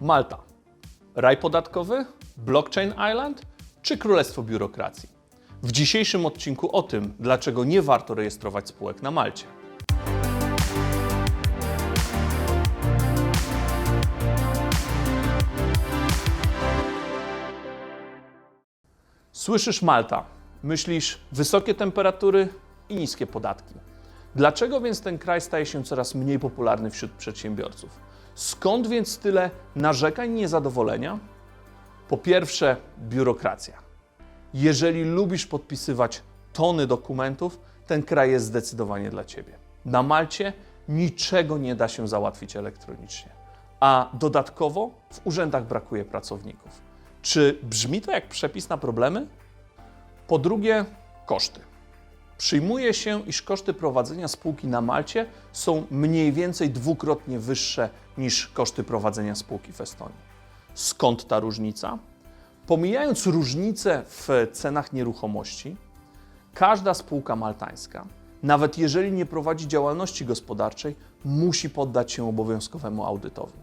Malta. Raj podatkowy, Blockchain Island czy Królestwo Biurokracji? W dzisiejszym odcinku o tym, dlaczego nie warto rejestrować spółek na Malcie. Słyszysz Malta, myślisz wysokie temperatury i niskie podatki. Dlaczego więc ten kraj staje się coraz mniej popularny wśród przedsiębiorców? Skąd więc tyle narzekań niezadowolenia? Po pierwsze, biurokracja. Jeżeli lubisz podpisywać tony dokumentów, ten kraj jest zdecydowanie dla Ciebie. Na Malcie niczego nie da się załatwić elektronicznie, a dodatkowo w urzędach brakuje pracowników. Czy brzmi to jak przepis na problemy? Po drugie, koszty. Przyjmuje się, iż koszty prowadzenia spółki na Malcie są mniej więcej dwukrotnie wyższe niż koszty prowadzenia spółki w Estonii. Skąd ta różnica? Pomijając różnice w cenach nieruchomości, każda spółka maltańska, nawet jeżeli nie prowadzi działalności gospodarczej, musi poddać się obowiązkowemu audytowi.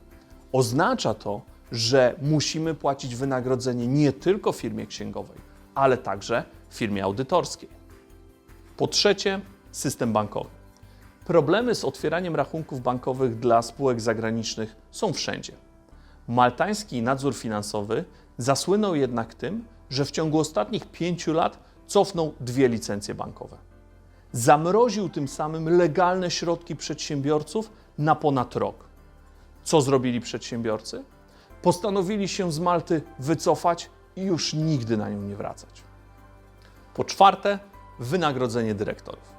Oznacza to, że musimy płacić wynagrodzenie nie tylko firmie księgowej, ale także firmie audytorskiej. Po trzecie, system bankowy. Problemy z otwieraniem rachunków bankowych dla spółek zagranicznych są wszędzie. Maltański nadzór finansowy zasłynął jednak tym, że w ciągu ostatnich pięciu lat cofnął dwie licencje bankowe. Zamroził tym samym legalne środki przedsiębiorców na ponad rok. Co zrobili przedsiębiorcy? Postanowili się z Malty wycofać i już nigdy na nią nie wracać. Po czwarte, wynagrodzenie dyrektorów.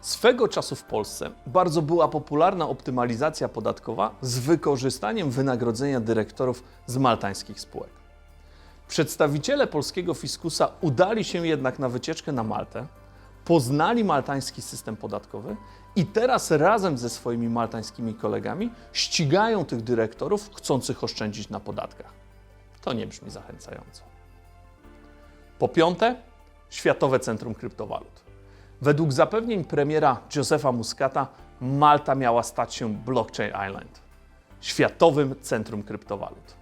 Swego czasu w Polsce bardzo była popularna optymalizacja podatkowa z wykorzystaniem wynagrodzenia dyrektorów z maltańskich spółek. Przedstawiciele polskiego fiskusa udali się jednak na wycieczkę na Maltę, poznali maltański system podatkowy i teraz razem ze swoimi maltańskimi kolegami ścigają tych dyrektorów chcących oszczędzić na podatkach. To nie brzmi zachęcająco. Po piąte, Światowe Centrum Kryptowalut. Według zapewnień premiera Josefa Muscata, Malta miała stać się Blockchain Island, światowym centrum kryptowalut.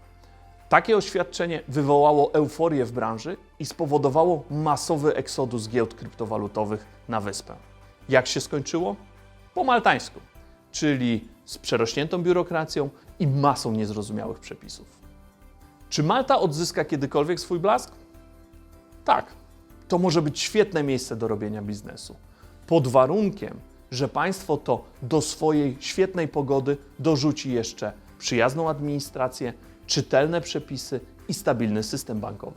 Takie oświadczenie wywołało euforię w branży i spowodowało masowy eksodus giełd kryptowalutowych na wyspę. Jak się skończyło? Po maltańsku, czyli z przerośniętą biurokracją i masą niezrozumiałych przepisów. Czy Malta odzyska kiedykolwiek swój blask? Tak, to może być świetne miejsce do robienia biznesu. Pod warunkiem, że państwo to do swojej świetnej pogody dorzuci jeszcze przyjazną administrację, czytelne przepisy i stabilny system bankowy.